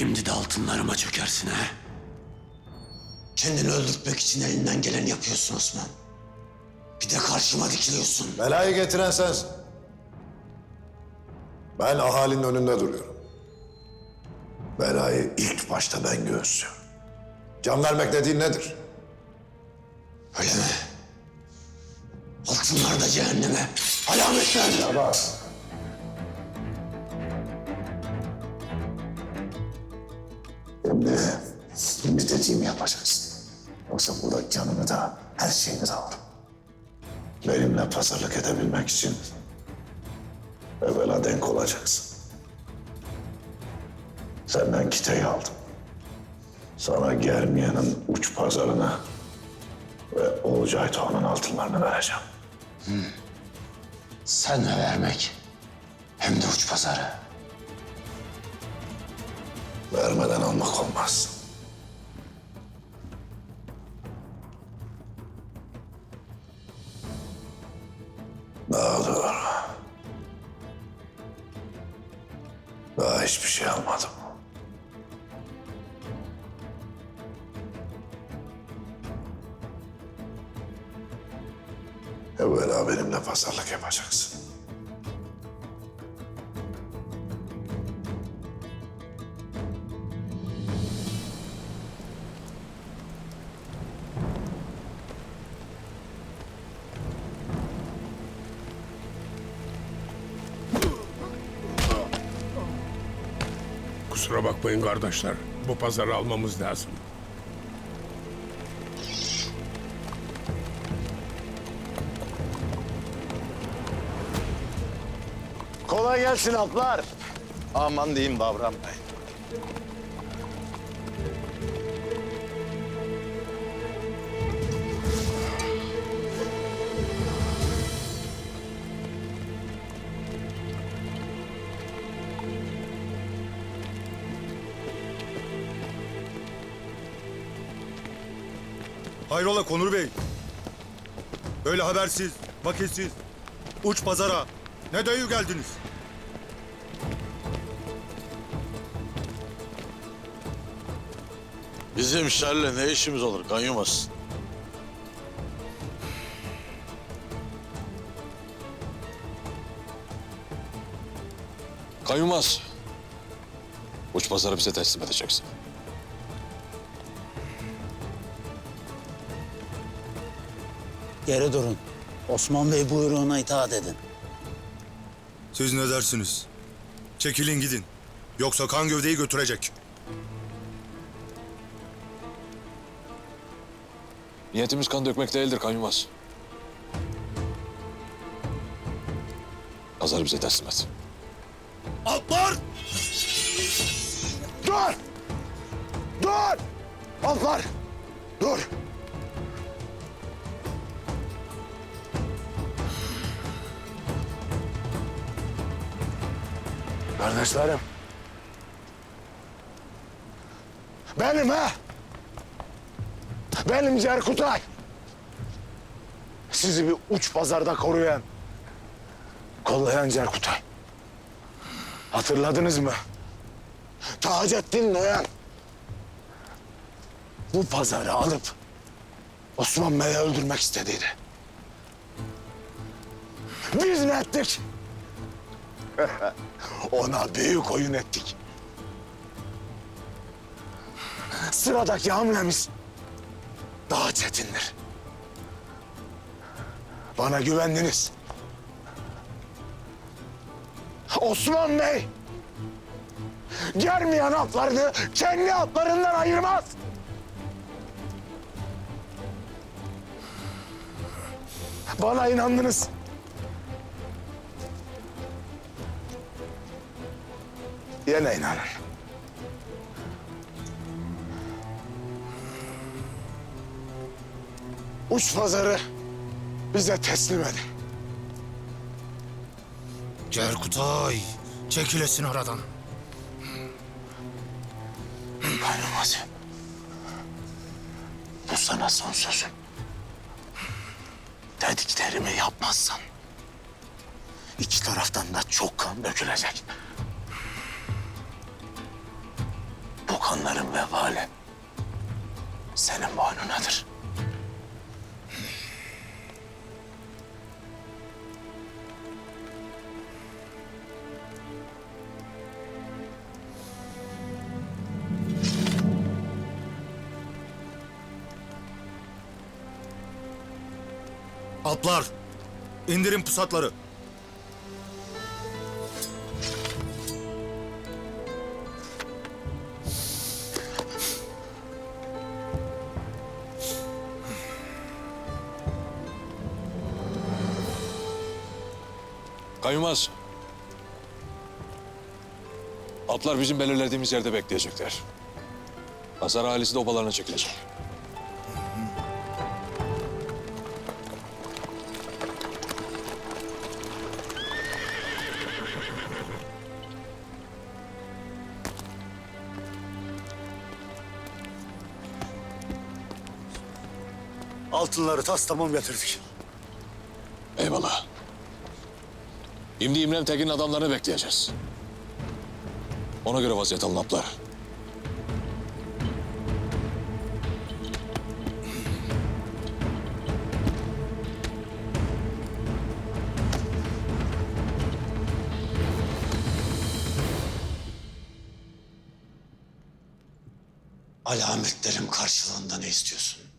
Şimdi de altınlarıma çökersin ha? Kendini öldürtmek için elinden geleni yapıyorsun Osman. Bir de karşıma dikiliyorsun. Belayı getiren sensin. Ben ahalinin önünde duruyorum. Belayı ilk başta ben göğüslüyorum. Can vermek dediğin nedir? Öyle mi? Altınlar da cehenneme. Alametler. Bas. Şimdi, şimdi yapacaksın. Yoksa burada canını da her şeyini de alırım. Benimle pazarlık edebilmek için evvela denk olacaksın. Senden kiteyi aldım. Sana Germiyan'ın uç pazarına ve Oğuz Aytoğan'ın altınlarını vereceğim. Sen de vermek. Hem de uç pazarı. Vermeden almak olmaz. Daha dur. Daha hiçbir şey almadım. Evvela benimle pazarlık yapacaksın. Kusura bakmayın kardeşler. Bu pazarı almamız lazım. Kolay gelsin atlar. Aman diyeyim davranmayın. Hayrola Konur Bey? Böyle habersiz, vakitsiz, uç pazara. Ne dayı geldiniz? Bizim Şer'le ne işimiz olur Kanyumas? Kayılmaz. Uç pazarı bize teslim edeceksin. Geri durun. Osman Bey buyruğuna itaat edin. Siz ne dersiniz? Çekilin gidin. Yoksa kan gövdeyi götürecek. Niyetimiz kan dökmek değildir Kayılmaz. Pazarı bize teslim et. Atlar! Dur! Dur! Atlar! Kardeşlerim. Benim ha? Benim Cerkutay. Sizi bir uç pazarda koruyan, kollayan Cerkutay. Hatırladınız mı? Taceddin Noyan. Bu pazarı alıp Osman Bey'i öldürmek istediydi. Biz ne ettik? Ona büyük oyun ettik. Sıradaki hamlemiz daha çetindir. Bana güvendiniz. Osman Bey Germeyen atlarını kendi atlarından ayırmaz. Bana inandınız. Yine inanın. Uç pazarı bize teslim edin. Cerkutay, çekilesin aradan. Kaynamaz. Bu sana son sözüm. Dediklerimi yapmazsan iki taraftan da çok kan dökülecek. Hanların vebali senin boynunadır. Alplar, indirin pusatları. Atlar bizim belirlediğimiz yerde bekleyecekler. Pazar ailesi de obalarına çekilecek. Altınları tas tamam getirdik. Eyvallah. Şimdi İmren Tekin'in adamlarını bekleyeceğiz. Ona göre vaziyet alın aplar. Alametlerim karşılığında ne istiyorsun?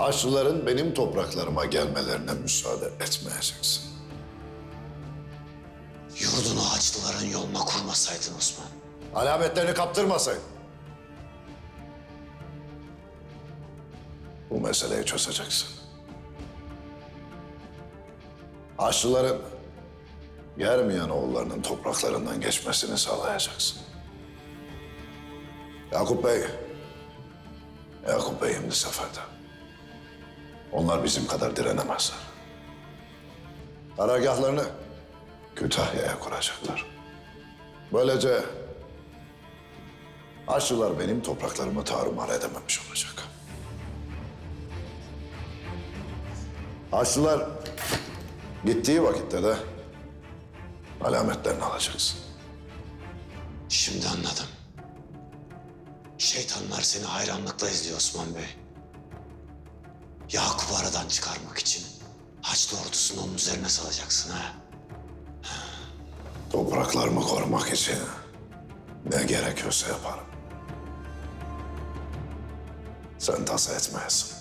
Haçlıların benim topraklarıma gelmelerine müsaade etmeyeceksin. Yurdunu Haçlıların yoluna kurmasaydın Osman. Alametlerini kaptırmasaydın. Bu meseleyi çözeceksin. Haçlıların Germiyan oğullarının topraklarından geçmesini sağlayacaksın. Yakup Bey, Yakup Bey şimdi seferde. Onlar bizim kadar direnemezler. Karargahlarını Kütahya'ya kuracaklar. Böylece Haçlılar benim topraklarımı tarumar edememiş olacak. Haçlılar gittiği vakitte de alametlerini alacaksın. Şimdi anladım. Şeytanlar seni hayranlıkla izliyor Osman Bey. Yakup'u aradan çıkarmak için Haçlı ordusunu onun üzerine salacaksın ha. Topraklarımı korumak için ne gerekiyorsa yaparım. Sen tasa etmeyesin.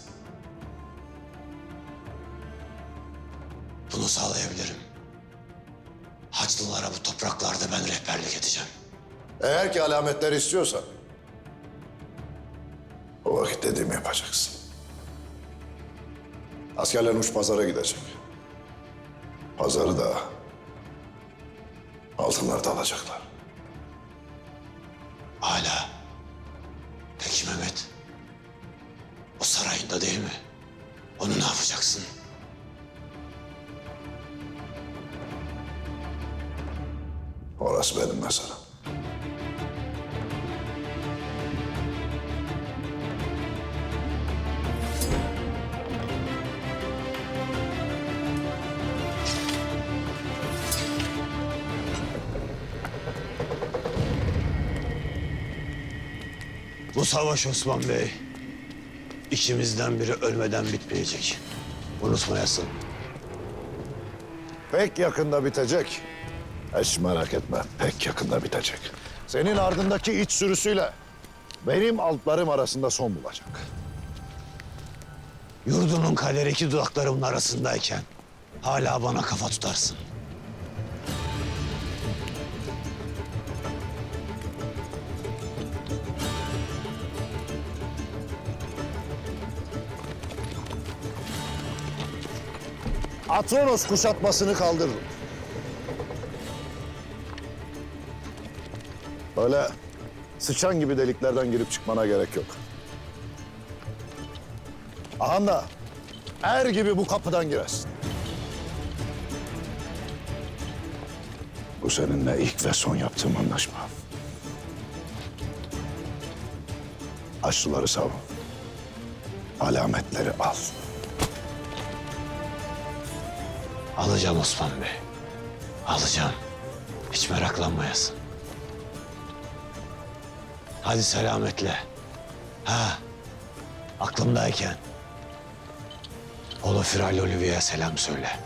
Bunu sağlayabilirim. Haçlılara bu topraklarda ben rehberlik edeceğim. Eğer ki alametler istiyorsan o vakit dediğimi yapacaksın. Askerler uç pazara gidecek. Pazarı da altınları da alacaklar. Hala. Peki Mehmet. O sarayında değil mi? Onu ne yapacaksın? Orası benim meselem. Bu savaş Osman Bey. ikimizden biri ölmeden bitmeyecek. Unutmayasın. Pek yakında bitecek. Hiç merak etme, pek yakında bitecek. Senin ardındaki iç sürüsüyle benim altlarım arasında son bulacak. Yurdunun kaderi iki dudaklarımın arasındayken hala bana kafa tutarsın. Atronos kuşatmasını kaldırırım. Öyle sıçan gibi deliklerden girip çıkmana gerek yok. Ahanda er gibi bu kapıdan girersin. Bu seninle ilk ve son yaptığım anlaşma. Haçlıları savun. Alametleri al. Alacağım Osman Bey. Alacağım. Hiç meraklanmayasın. Hadi selametle. Ha, aklımdayken. Ola Firal Olivier'e selam söyle.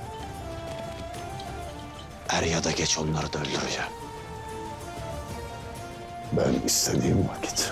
Er ya da geç onları da öldüreceğim. Ben istediğim vakit